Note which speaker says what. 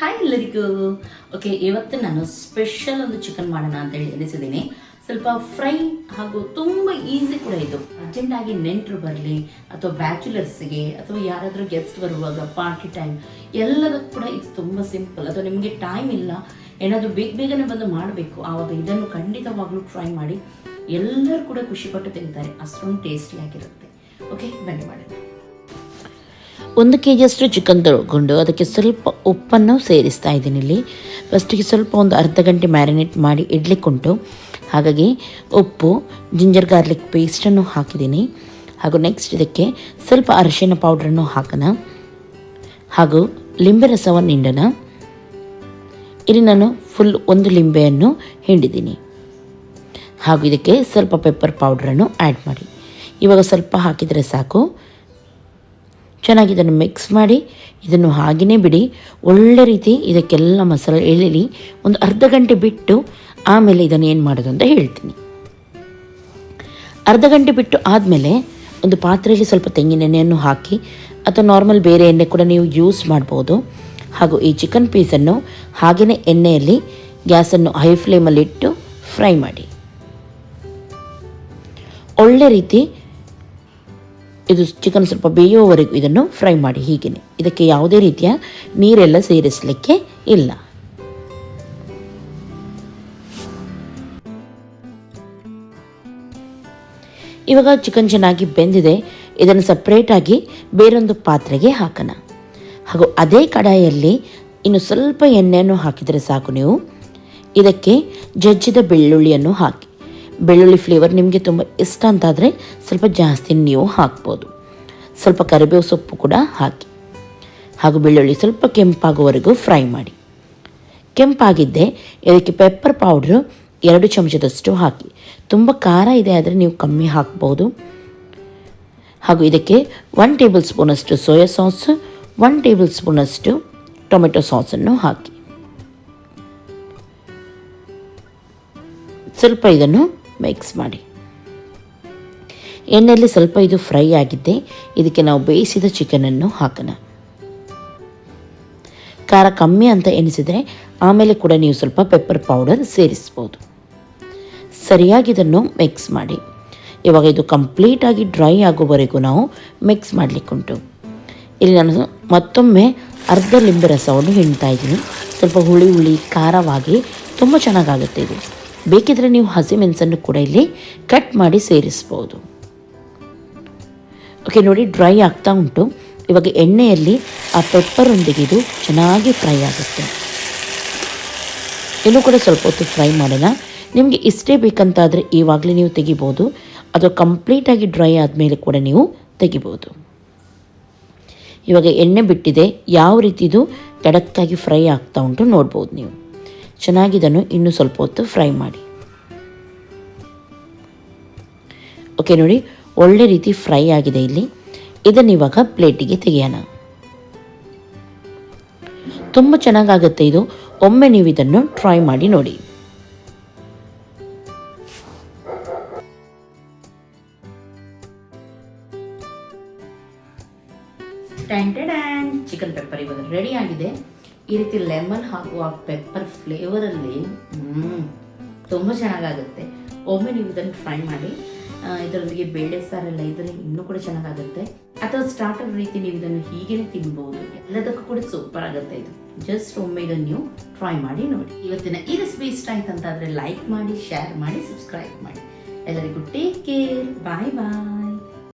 Speaker 1: Hi ಎಲ್ಲರಿಗೂ. Okay ಇವತ್ತು ನಾನು ಸ್ಪೆಷಲ್ ಒಂದು ಚಿಕನ್ ಮಾಡೋಣ ಅಂತ ಹೇಳಿ ಎನಿಸಿದ್ದೀನಿ ಸ್ವಲ್ಪ ಫ್ರೈ ಹಾಗೂ ತುಂಬ ಈಸಿ ಕೂಡ ಇದು. ಅರ್ಜೆಂಟಾಗಿ ನೆಂಟರು ಬರಲಿ, ಅಥವಾ ಬ್ಯಾಚುಲರ್ಸ್ಗೆ ಅಥವಾ ಯಾರಾದರೂ ಗೆಸ್ಟ್ ಬರುವಾಗ ಪಾರ್ಟಿ ಟೈಮ್ ಎಲ್ಲದಕ್ಕೂ ಕೂಡ ಇದು ತುಂಬ ಸಿಂಪಲ್ ಅಥವಾ ನಿಮಗೆ ಟೈಮ್ ಇಲ್ಲ, ಏನಾದರೂ ಬೇಗ ಬೇಗನೆ ಬಂದು ಮಾಡಬೇಕು. ಆವಾಗ ಇದನ್ನು ಖಂಡಿತವಾಗ್ಲೂ ಟ್ರೈ ಮಾಡಿ, ಎಲ್ಲರೂ ಕೂಡ ಖುಷಿಪಟ್ಟು ತಿಂತಾರೆ. ಅಷ್ಟೊಂದು ಟೇಸ್ಟಿಯಾಗಿರುತ್ತೆ ಓಕೆ ಬನ್ನಿ ಮಾಡೋಣ.
Speaker 2: ಒಂದು ಕೆ ಜಿಯಷ್ಟು ಚಿಕನ್ ತೊಳ್ಕೊಂಡು ಅದಕ್ಕೆ ಸ್ವಲ್ಪ ಉಪ್ಪನ್ನು ಸೇರಿಸ್ತಾ ಇದ್ದೀನಿ ಇಲ್ಲಿ. ಫಸ್ಟಿಗೆ ಸ್ವಲ್ಪ ಒಂದು ಅರ್ಧ ಗಂಟೆ ಮ್ಯಾರಿನೇಟ್ ಮಾಡಿ ಇಡ್ಲಿಕ್ಕುಂಟು. ಹಾಗಾಗಿ ಉಪ್ಪು ಜಿಂಜರ್ ಗಾರ್ಲಿಕ್ ಪೇಸ್ಟನ್ನು ಹಾಕಿದ್ದೀನಿ. ಹಾಗೂ ನೆಕ್ಸ್ಟ್ ಇದಕ್ಕೆ ಸ್ವಲ್ಪ ಅರಿಶಿನ ಪೌಡ್ರನ್ನು ಹಾಕೋಣ. ಹಾಗೂ ಲಿಂಬೆ ರಸವನ್ನು ಹಿಂಡೋಣ. ಇಲ್ಲಿ ನಾನು ಫುಲ್ ಒಂದು ಲಿಂಬೆಯನ್ನು ಹಿಂಡಿದ್ದೀನಿ. ಹಾಗೂ ಇದಕ್ಕೆ ಸ್ವಲ್ಪ ಪೆಪ್ಪರ್ ಪೌಡ್ರನ್ನು ಆ್ಯಡ್ ಮಾಡಿ. ಇವಾಗ ಸ್ವಲ್ಪ ಹಾಕಿದರೆ ಸಾಕು. ಚೆನ್ನಾಗಿ ಇದನ್ನು ಮಿಕ್ಸ್ ಮಾಡಿ, ಇದನ್ನು ಹಾಗೆಯೇ ಬಿಡಿ. ಒಳ್ಳೆ ರೀತಿ ಇದಕ್ಕೆಲ್ಲ ಮಸಾಲೆ ಎಳಿಲಿ. ಒಂದು ಅರ್ಧ ಗಂಟೆ ಬಿಟ್ಟು ಆಮೇಲೆ ಇದನ್ನು ಏನು ಮಾಡೋದು ಅಂತ ಹೇಳ್ತೀನಿ. ಅರ್ಧ ಗಂಟೆ ಬಿಟ್ಟು ಆದಮೇಲೆ ಒಂದು ಪಾತ್ರೆಯಲ್ಲಿ ಸ್ವಲ್ಪ ತೆಂಗಿನ ಎಣ್ಣೆಯನ್ನು ಹಾಕಿ, ಅಥವಾ ನಾರ್ಮಲ್ ಬೇರೆ ಎಣ್ಣೆ ಕೂಡ ನೀವು ಯೂಸ್ ಮಾಡ್ಬೋದು. ಹಾಗೂ ಈ ಚಿಕನ್ ಪೀಸನ್ನು ಹಾಗೆಯೇ ಎಣ್ಣೆಯಲ್ಲಿ ಗ್ಯಾಸನ್ನು ಹೈ ಫ್ಲೇಮಲ್ಲಿಟ್ಟು ಫ್ರೈ ಮಾಡಿ. ಒಳ್ಳೆ ರೀತಿ ಇದು ಚಿಕನ್ ಸ್ವಲ್ಪ ಬೇಯುವವರೆಗೂ ಇದನ್ನು ಫ್ರೈ ಮಾಡಿ ಹೀಗೆ ಇದಕ್ಕೆ ಯಾವುದೇ ರೀತಿಯ ನೀರೆಲ್ಲ ಸೇರಿಸಲಿಕ್ಕೆ ಇಲ್ಲ. ಇವಾಗ ಚಿಕನ್ ಚೆನ್ನಾಗಿ ಬೆಂದಿದೆ. ಇದನ್ನು ಸಪ್ರೇಟಾಗಿ ಬೇರೊಂದು ಪಾತ್ರೆಗೆ ಹಾಕೋಣ. ಹಾಗೂ ಅದೇ ಕಡಾಯಲ್ಲಿ ಇನ್ನು ಸ್ವಲ್ಪ ಎಣ್ಣೆಯನ್ನು ಹಾಕಿದರೆ ಸಾಕು ನೀವು. ಇದಕ್ಕೆ ಜಜ್ಜಿದ ಬೆಳ್ಳುಳ್ಳಿಯನ್ನು ಹಾಕಿ. ಬೆಳ್ಳುಳ್ಳಿ ಫ್ಲೇವರ್ ನಿಮಗೆ ತುಂಬ ಇಷ್ಟ ಅಂತಾದರೆ ಸ್ವಲ್ಪ ಜಾಸ್ತಿ ನೀವು ಹಾಕ್ಬೋದು. ಸ್ವಲ್ಪ ಕರಿಬೇವು ಸೊಪ್ಪು ಕೂಡ ಹಾಕಿ. ಹಾಗೂ ಬೆಳ್ಳುಳ್ಳಿ ಸ್ವಲ್ಪ ಕೆಂಪಾಗುವವರೆಗೂ ಫ್ರೈ ಮಾಡಿ. ಕೆಂಪಾಗಿದ್ದೆ ಇದಕ್ಕೆ ಪೆಪ್ಪರ್ ಪೌಡ್ರು ಎರಡು ಚಮಚದಷ್ಟು ಹಾಕಿ. ತುಂಬ ಖಾರ ಇದೆ ಆದರೆ ನೀವು ಕಮ್ಮಿ ಹಾಕ್ಬೋದು. ಹಾಗೂ ಇದಕ್ಕೆ ಒನ್ ಟೇಬಲ್ ಸ್ಪೂನಷ್ಟು ಸೋಯಾ ಸಾಸ್ ಒನ್ ಟೇಬಲ್ ಸ್ಪೂನಷ್ಟು ಟೊಮೆಟೊ ಸಾಸನ್ನು ಹಾಕಿ. ಸ್ವಲ್ಪ ಇದನ್ನು ಮಿಕ್ಸ್ ಮಾಡಿ. ಎಣ್ಣೆಯಲ್ಲಿ ಸ್ವಲ್ಪ ಇದು ಫ್ರೈ ಆಗಿದ್ದೆ. ಇದಕ್ಕೆ ನಾವು ಬೇಯಿಸಿದ ಚಿಕನನ್ನು ಹಾಕೋಣ. ಖಾರ ಕಮ್ಮಿ ಅಂತ ಎನಿಸಿದರೆ ಆಮೇಲೆ ಕೂಡ ನೀವು ಸ್ವಲ್ಪ ಪೆಪ್ಪರ್ ಪೌಡರ್ ಸೇರಿಸ್ಬೋದು. ಸರಿಯಾಗಿ ಇದನ್ನು ಮಿಕ್ಸ್ ಮಾಡಿ. ಇವಾಗ ಇದು ಕಂಪ್ಲೀಟಾಗಿ ಡ್ರೈ ಆಗೋವರೆಗೂ ನಾವು ಮಿಕ್ಸ್ ಮಾಡಲಿಕ್ಕುಂಟು ಇಲ್ಲಿ ನಾನು ಮತ್ತೊಮ್ಮೆ ಅರ್ಧ ಲಿಂಬೆ ರಸವನ್ನು ಹಿಂಡ್ತಾ ಇದ್ದೀನಿ. ಸ್ವಲ್ಪ ಹುಳಿ ಹುಳಿ ಖಾರವಾಗಿ ತುಂಬ ಚೆನ್ನಾಗಾಗುತ್ತೆ ಇದು. ಬೇಕಿದ್ರೆ ನೀವು ಹಸಿಮೆಣಸನ್ನು ಕೂಡ ಇಲ್ಲಿ ಕಟ್ ಮಾಡಿ ಸೇರಿಸ್ಬೋದು. ಓಕೆ ನೋಡಿ ಡ್ರೈ ಆಗ್ತಾ ಉಂಟು. ಇವಾಗ ಎಣ್ಣೆಯಲ್ಲಿ ಆ ಪೆಪ್ಪರೊಂದಿಗೆ ಇದು ಚೆನ್ನಾಗಿ ಫ್ರೈ ಆಗುತ್ತೆ. ಇನ್ನೂ ಕೂಡ ಸ್ವಲ್ಪ ಹೊತ್ತು ಫ್ರೈ ಮಾಡೋಣ. ನಿಮಗೆ ಇಷ್ಟೇ ಬೇಕಂತಾದರೆ ಇವಾಗಲೇ ನೀವು ತೆಗಿಬೋದು. ಅದು ಕಂಪ್ಲೀಟಾಗಿ ಡ್ರೈ ಆದಮೇಲೆ ಕೂಡ ನೀವು ತೆಗಿಬೋದು. ಇವಾಗ ಎಣ್ಣೆ ಬಿಟ್ಟಿದೆ. ಯಾವ ರೀತಿದು ಕಡಕ್ಕಾಗಿ ಫ್ರೈ ಆಗ್ತಾ ಉಂಟು ನೋಡ್ಬೋದು ನೀವು. ಚೆನ್ನಾಗಿದನ್ನು ಇನ್ನೂ ಸ್ವಲ್ಪ ಹೊತ್ತು ಫ್ರೈ ಮಾಡಿ. ಓಕೆ, ನೋಡಿ, ಒಳ್ಳೆ ರೀತಿ ಫ್ರೈ ಆಗಿದೆ ಇಲ್ಲಿ. ಇದನ್ನು ಇವಾಗ ಪ್ಲೇಟಿಗೆ ತೆಗೆಯೋಣ. ತುಂಬ ಚೆನ್ನಾಗಾಗುತ್ತೆ ಇದು. ಒಮ್ಮೆ ನೀವು ಇದನ್ನು ಟ್ರೈ ಮಾಡಿ ನೋಡಿ.
Speaker 1: ಚಿಕನ್ ಪೆಪ್ಪರ್ ಇವಾಗ ರೆಡಿ ಆಗಿದೆ. ಈ ರೀತಿ ಲೆಮನ್ ಹಾಕುವ ಆ ಪೆಪ್ಪರ್ ಫ್ಲೇವರಲ್ಲಿ ಹ್ಮ್. ತುಂಬ ಚೆನ್ನಾಗಾಗುತ್ತೆ. ಒಮ್ಮೆ ನೀವು ಇದನ್ನು ಫ್ರೈ ಮಾಡಿ ಇದರೊಂದಿಗೆ ಬೇಳೆ ಸಾರೆಲ್ಲ ಇದ್ರೆ ಇನ್ನೂ ಕೂಡ ಚೆನ್ನಾಗಾಗುತ್ತೆ. ಅಥವಾ ಸ್ಟಾರ್ಟರ್ ರೀತಿ ನೀವು ಇದನ್ನು ಹೀಗೆ ತಿನ್ಬಹುದು ಎಲ್ಲದಕ್ಕೂ ಕೂಡ ಸೂಪರ್ ಆಗುತ್ತೆ ಇದು. ಜಸ್ಟ್ ಒಮ್ಮೆ ಇದನ್ನು ನೀವು ಟ್ರೈ ಮಾಡಿ ನೋಡಿ. ಇವತ್ತಿನ ಈ ರೆಸಿಪಿ ಇಷ್ಟ ಆಯ್ತು ಅಂತಾದ್ರೆ ಲೈಕ್ ಮಾಡಿ ಶೇರ್ ಮಾಡಿ ಸಬ್ಸ್ಕ್ರೈಬ್ ಮಾಡಿ. ಎಲ್ಲರಿಗೂ ಟೇಕ್ ಕೇರ್ ಬಾಯ್ ಬಾಯ್